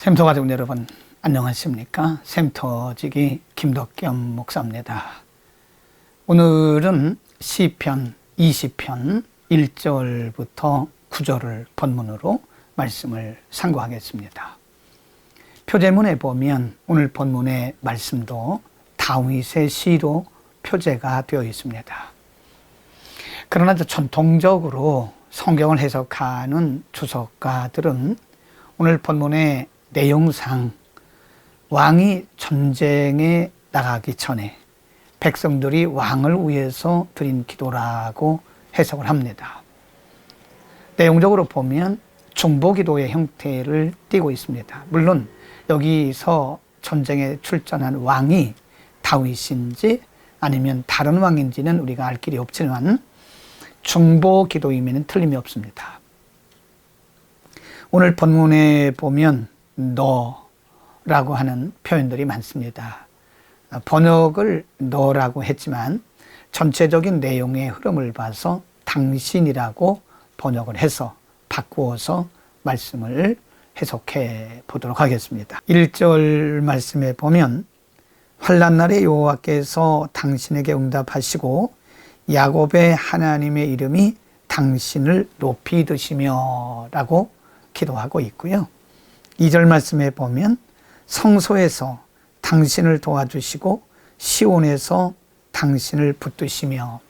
샘터 가족 여러분 안녕하십니까? 샘터지기 김덕겸 목사입니다. 오늘은 시편 20편 1절부터 9절을 본문으로 말씀을 상고하겠습니다. 표제문에 보면 오늘 본문의 말씀도 다윗의 시로 표제가 되어 있습니다. 그러나 전통적으로 성경을 해석하는 주석가들은 오늘 본문의 내용상 왕이 전쟁에 나가기 전에 백성들이 왕을 위해서 드린 기도라고 해석을 합니다. 내용적으로 보면 중보 기도의 형태를 띠고 있습니다. 물론 여기서 전쟁에 출전한 왕이 다윗인지 아니면 다른 왕인지는 우리가 알 길이 없지만 중보 기도이면 틀림이 없습니다. 오늘 본문에 보면 너라고 하는 표현들이 많습니다. 번역을 너라고 했지만 전체적인 내용의 흐름을 봐서 당신이라고 번역을 해서 바꾸어서 말씀을 해석해 보도록 하겠습니다. 1절 말씀에 보면 환란 날에 여호와께서 당신에게 응답하시고 야곱의 하나님의 이름이 당신을 높이 드시며라고 기도하고 있고요. 2절 말씀에 보면 성소에서 당신을 도와주시고 시온에서 당신을 붙드시며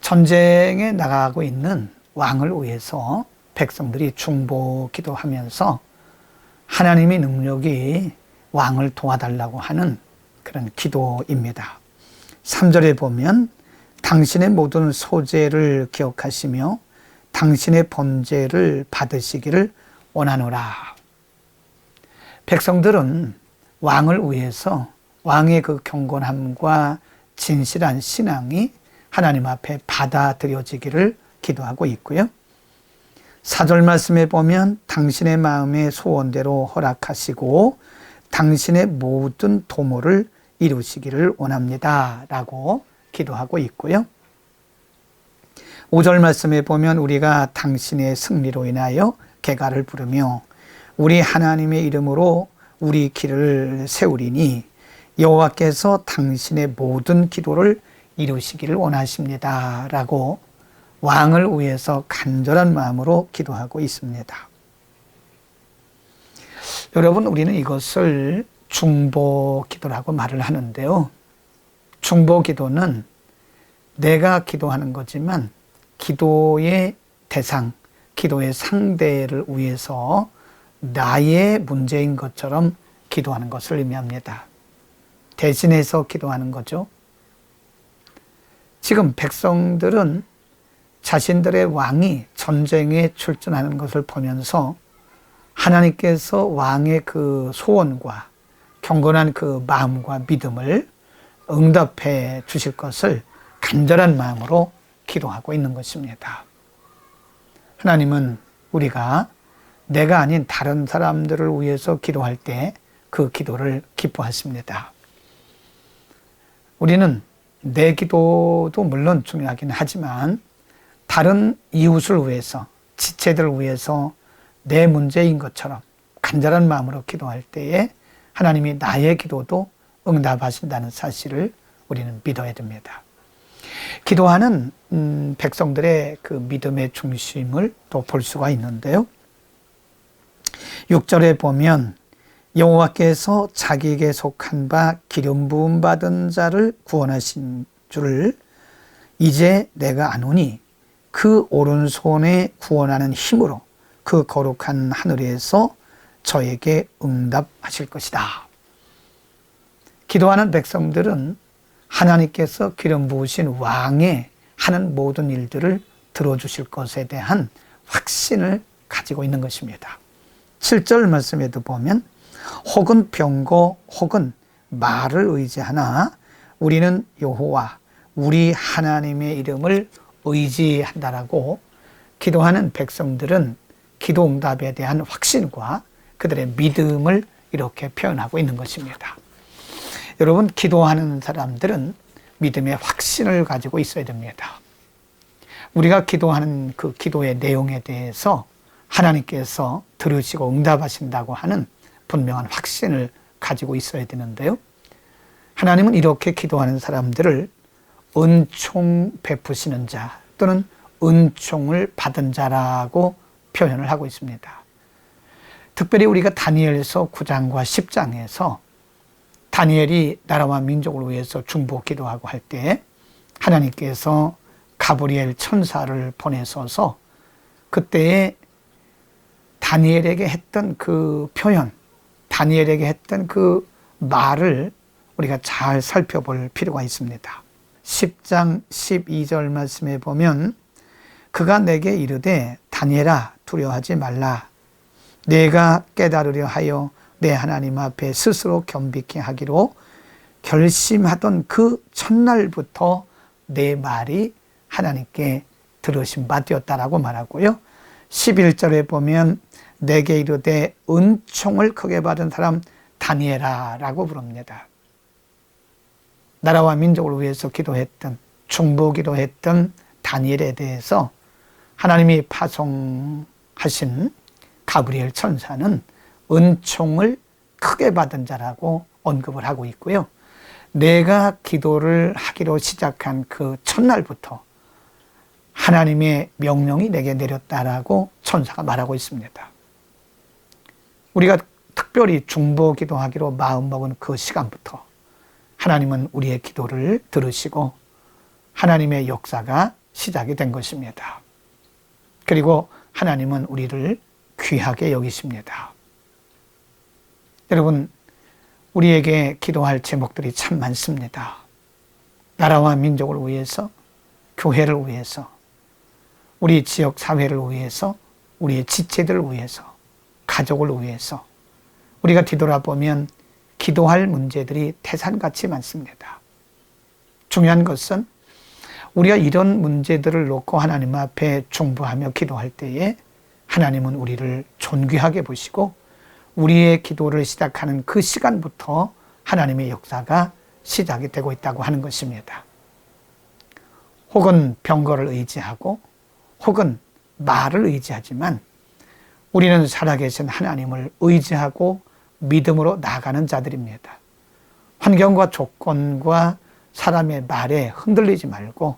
전쟁에 나가고 있는 왕을 위해서 백성들이 중보 기도하면서 하나님의 능력이 왕을 도와달라고 하는 그런 기도입니다. 3절에 보면 당신의 모든 소재를 기억하시며 당신의 번제를 받으시기를 원하노라. 백성들은 왕을 위해서 왕의 그 경건함과 진실한 신앙이 하나님 앞에 받아들여지기를 기도하고 있고요. 사절 말씀에 보면 당신의 마음의 소원대로 허락하시고 당신의 모든 도모를 이루시기를 원합니다. 라고 기도하고 있고요. 5절 말씀에 보면 우리가 당신의 승리로 인하여 개가를 부르며 우리 하나님의 이름으로 우리 길을 세우리니 여호와께서 당신의 모든 기도를 이루시기를 원하십니다. 라고 왕을 위해서 간절한 마음으로 기도하고 있습니다. 여러분, 우리는 이것을 중보 기도라고 말을 하는데요. 중보 기도는 내가 기도하는 거지만 기도의 대상, 기도의 상대를 위해서 나의 문제인 것처럼 기도하는 것을 의미합니다. 대신해서 기도하는 거죠. 지금 백성들은 자신들의 왕이 전쟁에 출전하는 것을 보면서 하나님께서 왕의 그 소원과 경건한 그 마음과 믿음을 응답해 주실 것을 간절한 마음으로 기도하고 있는 것입니다. 하나님은 우리가 내가 아닌 다른 사람들을 위해서 기도할 때 그 기도를 기뻐하십니다. 우리는 내 기도도 물론 중요하긴 하지만 다른 이웃을 위해서, 지체들을 위해서 내 문제인 것처럼 간절한 마음으로 기도할 때에 하나님이 나의 기도도 응답하신다는 사실을 우리는 믿어야 됩니다. 기도하는 음, 백성들의 그 믿음의 중심을 또 볼 수가 있는데요. 6절에 보면 여호와께서 자기에게 속한 바 기름 부음 받은 자를 구원하신 줄을 이제 내가 아노니 그 오른손에 구원하는 힘으로 그 거룩한 하늘에서 저에게 응답하실 것이다. 기도하는 백성들은 하나님께서 기름 부으신 왕의 하는 모든 일들을 들어주실 것에 대한 확신을 가지고 있는 것입니다. 7절 말씀에도 보면 혹은 병거 혹은 말을 의지하나 우리는 여호와 우리 하나님의 이름을 의지한다라고 기도하는 백성들은 기도 응답에 대한 확신과 그들의 믿음을 이렇게 표현하고 있는 것입니다. 여러분, 기도하는 사람들은 믿음의 확신을 가지고 있어야 됩니다. 우리가 기도하는 그 기도의 내용에 대해서 하나님께서 들으시고 응답하신다고 하는 분명한 확신을 가지고 있어야 되는데요. 하나님은 이렇게 기도하는 사람들을 은총 베푸시는 자 또는 은총을 받은 자라고 표현을 하고 있습니다. 특별히 우리가 다니엘서 9장과 10장에서 다니엘이 나라와 민족을 위해서 중보 기도하고 할 때 하나님께서 가브리엘 천사를 보내셔서 그때에 다니엘에게 했던 그 표현, 다니엘에게 했던 그 말을 우리가 잘 살펴볼 필요가 있습니다. 10장 12절 말씀에 보면 그가 내게 이르되 다니엘아 두려워하지 말라 내가 깨달으려 하여 내 하나님 앞에 스스로 겸비케 하기로 결심하던 그 첫날부터 내 말이 하나님께 들으신 바 되었다라고 말하고요. 11절에 보면 내게 이르되 은총을 크게 받은 사람 다니엘아라고 부릅니다. 나라와 민족을 위해서 기도했던 중보 기도했던 다니엘에 대해서 하나님이 파송하신 가브리엘 천사는 은총을 크게 받은 자라고 언급을 하고 있고요. 내가 기도를 하기로 시작한 그 첫날부터 하나님의 명령이 내게 내렸다라고 천사가 말하고 있습니다. 우리가 특별히 중보 기도하기로 마음먹은 그 시간부터 하나님은 우리의 기도를 들으시고 하나님의 역사가 시작이 된 것입니다. 그리고 하나님은 우리를 귀하게 여기십니다. 여러분, 우리에게 기도할 제목들이 참 많습니다. 나라와 민족을 위해서, 교회를 위해서, 우리 지역 사회를 위해서, 우리의 지체들을 위해서, 가족을 위해서, 우리가 뒤돌아보면 기도할 문제들이 태산같이 많습니다. 중요한 것은 우리가 이런 문제들을 놓고 하나님 앞에 중부하며 기도할 때에 하나님은 우리를 존귀하게 보시고 우리의 기도를 시작하는 그 시간부터 하나님의 역사가 시작이 되고 있다고 하는 것입니다. 혹은 병거를 의지하고 혹은 말을 의지하지만 우리는 살아계신 하나님을 의지하고 믿음으로 나가는 자들입니다. 환경과 조건과 사람의 말에 흔들리지 말고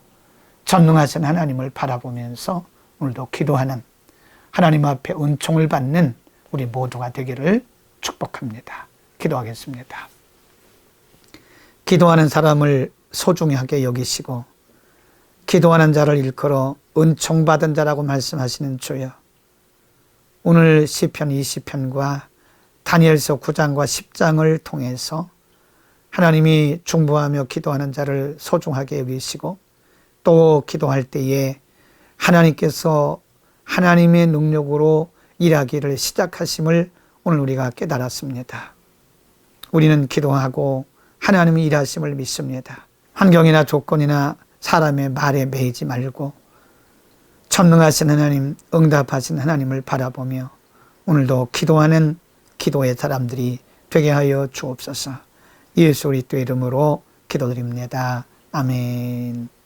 전능하신 하나님을 바라보면서 오늘도 기도하는 하나님 앞에 은총을 받는 우리 모두가 되기를 축복합니다. 기도하겠습니다. 기도하는 사람을 소중히 하게 여기시고 기도하는 자를 일컬어 은총 받은 자라고 말씀하시는 주여 오늘 시편 20편과 다니엘서 9장과 10장을 통해서 하나님이 중보하며 기도하는 자를 소중하게 여기시고 또 기도할 때에 하나님께서 하나님의 능력으로 일하기를 시작하심을 오늘 우리가 깨달았습니다. 우리는 기도하고 하나님이 일하심을 믿습니다. 환경이나 조건이나 사람의 말에 매이지 말고 전능하신 하나님, 응답하신 하나님을 바라보며 오늘도 기도하는 기도의 사람들이 되게 하여 주옵소서. 예수 그리스도 이름으로 기도드립니다. 아멘.